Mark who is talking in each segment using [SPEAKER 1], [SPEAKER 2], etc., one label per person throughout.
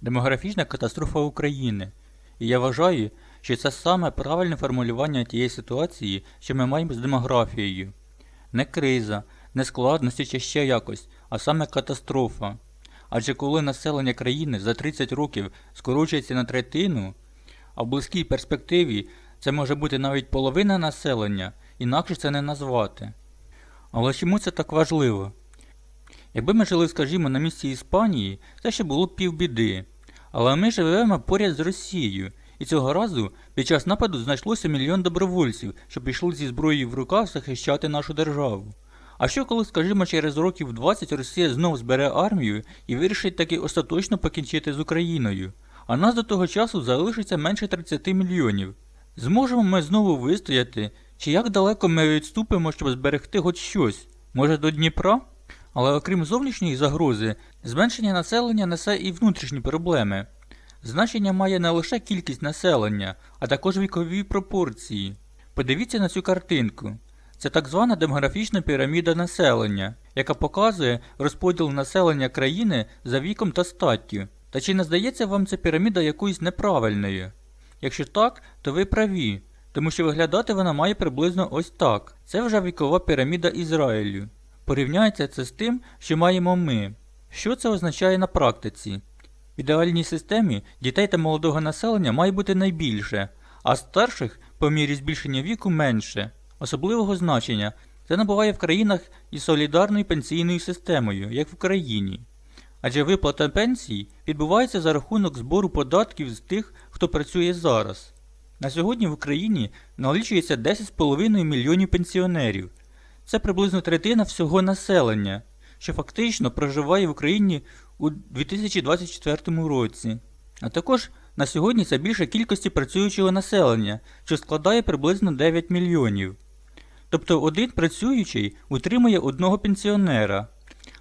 [SPEAKER 1] демографічна катастрофа України. І я вважаю, що це саме правильне формулювання тієї ситуації, що ми маємо з демографією. Не криза, не складності чи ще якось, а саме катастрофа. Адже коли населення країни за 30 років скорочується на третину, а в близькій перспективі це може бути навіть половина населення, інакше це не назвати. Але чому це так важливо? Якби ми жили, скажімо, на місці Іспанії, це ще було б півбіди. Але ми живемо поряд з Росією, і цього разу під час нападу знайшлося мільйон добровольців, що пішли зі зброєю в руках захищати нашу державу. А що коли, скажімо, через років 20 Росія знов збере армію і вирішить таки остаточно покінчити з Україною, а нас до того часу залишиться менше 30 мільйонів. Зможемо ми знову вистояти, чи як далеко ми відступимо, щоб зберегти хоч щось? Може до Дніпра? Але окрім зовнішньої загрози, зменшення населення несе і внутрішні проблеми. Значення має не лише кількість населення, а також вікові пропорції. Подивіться на цю картинку. Це так звана демографічна піраміда населення, яка показує розподіл населення країни за віком та статтю. Та чи не здається вам ця піраміда якоюсь неправильною? Якщо так, то ви праві, тому що виглядати вона має приблизно ось так. Це вже вікова піраміда Ізраїлю. Порівняйте це з тим, що маємо ми. Що це означає на практиці? В ідеальній системі дітей та молодого населення має бути найбільше, а старших по мірі збільшення віку менше. Особливого значення це набуває в країнах із солідарною пенсійною системою, як в Україні. Адже виплата пенсій відбувається за рахунок збору податків з тих, хто працює зараз. На сьогодні в Україні налічується 10,5 мільйонів пенсіонерів. Це приблизно третина всього населення, що фактично проживає в Україні у 2024 році. А також на сьогодні це більше кількості працюючого населення, що складає приблизно 9 мільйонів. Тобто один працюючий утримує одного пенсіонера.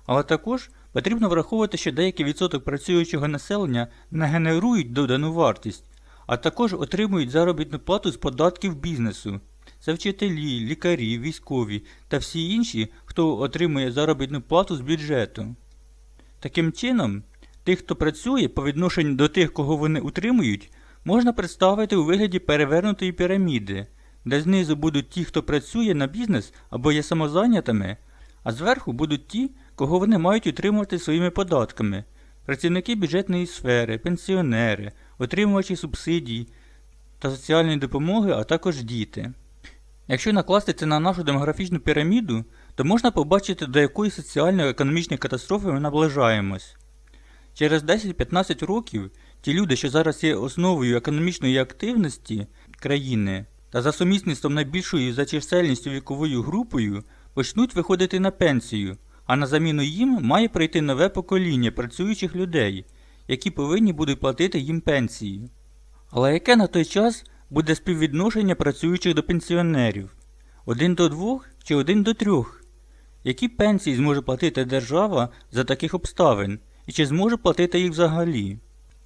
[SPEAKER 1] Але також потрібно враховувати, що деякий відсоток працюючого населення не генерують додану вартість, а також отримують заробітну плату з податків бізнесу. Це вчителі, лікарі, військові та всі інші, хто отримує заробітну плату з бюджету. Таким чином, тих, хто працює по відношенню до тих, кого вони утримують, можна представити у вигляді перевернутої піраміди, де знизу будуть ті, хто працює на бізнес або є самозайнятими, а зверху будуть ті, кого вони мають утримувати своїми податками, працівники бюджетної сфери, пенсіонери, отримувачі субсидій та соціальної допомоги, а також діти. Якщо накласти це на нашу демографічну піраміду, то можна побачити, до якої соціально-економічної катастрофи ми наближаємось. Через 10-15 років ті люди, що зараз є основою економічної активності країни та за сумісництвом найбільшою за чисельністю віковою групою, почнуть виходити на пенсію, а на заміну їм має прийти нове покоління працюючих людей, які повинні будуть платити їм пенсії. Але яке на той час буде співвідношення працюючих до пенсіонерів? Один до двох чи один до трьох? Які пенсії зможе платити держава за таких обставин, і чи зможе платити їх взагалі?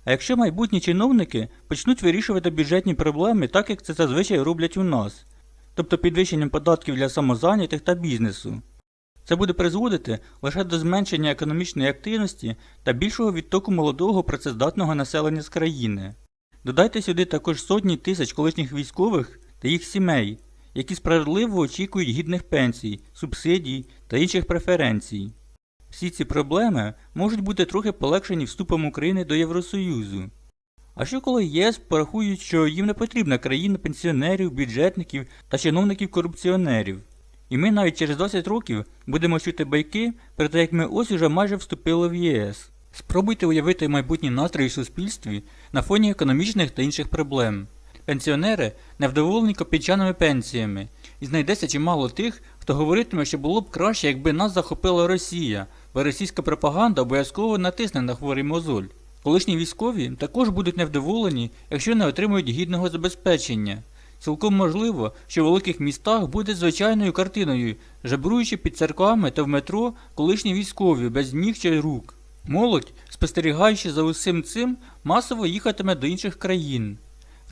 [SPEAKER 1] А якщо майбутні чиновники почнуть вирішувати бюджетні проблеми так, як це зазвичай роблять у нас, тобто підвищенням податків для самозайнятих та бізнесу, це буде призводити лише до зменшення економічної активності та більшого відтоку молодого працездатного населення з країни. Додайте сюди також сотні тисяч колишніх військових та їх сімей, які справедливо очікують гідних пенсій, субсидій та інших преференцій. Всі ці проблеми можуть бути трохи полегшені вступом України до Євросоюзу. А що коли ЄС порахують, що їм не потрібна країна пенсіонерів, бюджетників та чиновників-корупціонерів? І ми навіть через 20 років будемо чути байки про те, як ми ось уже майже вступили в ЄС. Спробуйте уявити майбутні настрої в суспільстві на фоні економічних та інших проблем. Пенсіонери невдоволені копійчаними пенсіями, і знайдеться чимало тих, хто говоритиме, що було б краще, якби нас захопила Росія, бо російська пропаганда обов'язково натисне на хворий мозоль. Колишні військові також будуть невдоволені, якщо не отримують гідного забезпечення. Цілком можливо, що в великих містах буде звичайною картиною, жебруючи під церквами та в метро колишні військові без ніг чи рук. Молодь, спостерігаючи за усім цим, масово їхатиме до інших країн.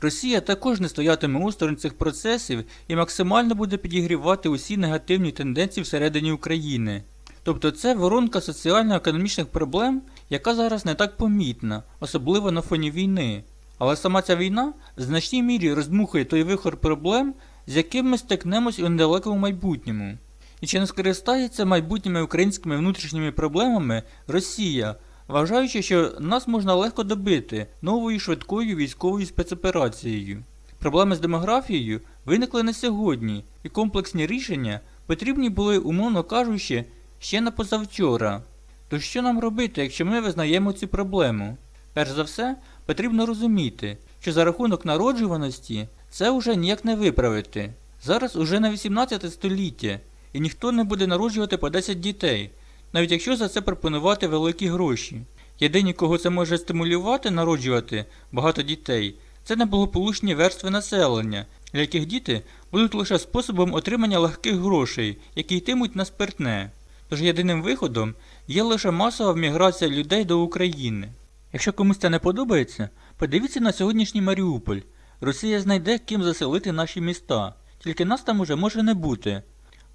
[SPEAKER 1] Росія також не стоятиме осторонь цих процесів і максимально буде підігрівати усі негативні тенденції всередині України. Тобто це воронка соціально-економічних проблем, яка зараз не так помітна, особливо на фоні війни. Але сама ця війна в значній мірі роздмухує той вихор проблем, з яким ми стикнемось у недалекому майбутньому. І чи не скористається майбутніми українськими внутрішніми проблемами Росія, вважаючи, що нас можна легко добити новою швидкою військовою спецоперацією. Проблеми з демографією виникли не сьогодні, і комплексні рішення потрібні були, умовно кажучи, ще на позавчора. То що нам робити, якщо ми визнаємо цю проблему? Перш за все, потрібно розуміти, що за рахунок народжуваності це вже ніяк не виправити. Зараз уже на 18 століття, і ніхто не буде народжувати по 10 дітей, навіть якщо за це пропонувати великі гроші. Єдині, кого це може стимулювати народжувати багато дітей, це неблагополучні верстви населення, для яких діти будуть лише способом отримання легких грошей, які йтимуть на спиртне. Тож єдиним виходом є лише масова міграція людей до України. Якщо комусь це не подобається, подивіться на сьогоднішній Маріуполь. Росія знайде ким заселити наші міста, тільки нас там уже може не бути.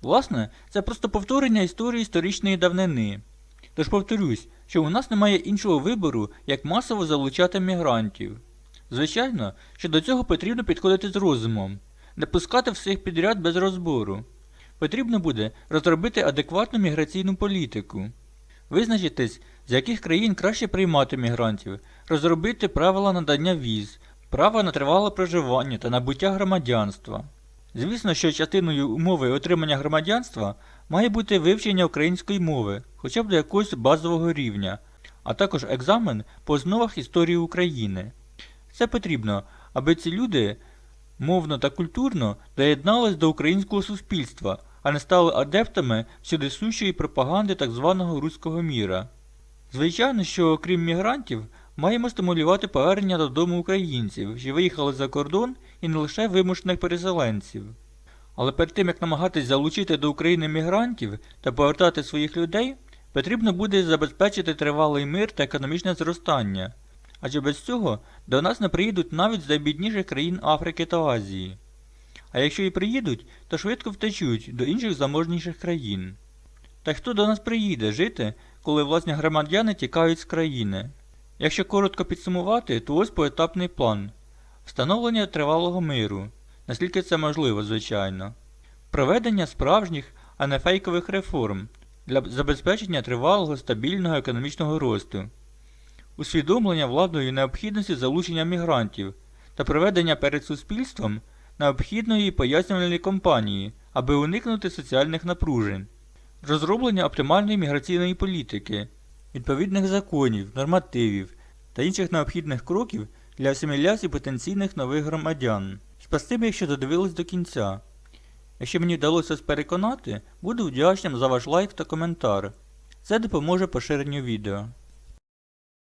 [SPEAKER 1] Власне, це просто повторення історії історичної давнини. Тож повторюсь, що у нас немає іншого вибору, як масово залучати мігрантів. Звичайно, що до цього потрібно підходити з розумом, не пускати всіх підряд без розбору. Потрібно буде розробити адекватну міграційну політику, визначитись, з яких країн краще приймати мігрантів, розробити правила надання віз, право на тривале проживання та набуття громадянства. Звісно, що частиною умови отримання громадянства має бути вивчення української мови, хоча б до якогось базового рівня, а також екзамен по основах історії України. Це потрібно, аби ці люди мовно та культурно доєднались до українського суспільства, а не стали адептами всюди сущої пропаганди так званого руського міра. Звичайно, що окрім мігрантів, маємо стимулювати повернення додому українців, що виїхали за кордон і не лише вимушених переселенців. Але перед тим як намагатись залучити до України мігрантів та повертати своїх людей, потрібно буде забезпечити тривалий мир та економічне зростання. Адже без цього до нас не приїдуть навіть з найбідніших країн Африки та Азії. А якщо і приїдуть, то швидко втечуть до інших заможніших країн. Та хто до нас приїде жити, коли власні громадяни тікають з країни? Якщо коротко підсумувати, то ось поетапний план. Встановлення тривалого миру, наскільки це можливо, звичайно. Проведення справжніх, а не фейкових реформ для забезпечення тривалого стабільного економічного росту, усвідомлення владою необхідності залучення мігрантів та проведення перед суспільством необхідної пояснювальної кампанії, аби уникнути соціальних напружень, розроблення оптимальної міграційної політики, відповідних законів, нормативів та інших необхідних кроків для асиміляції потенційних нових громадян. Спасибі, якщо додивились до кінця. Якщо мені вдалося переконати, буду вдячним за ваш лайк та коментар. Це допоможе поширенню відео.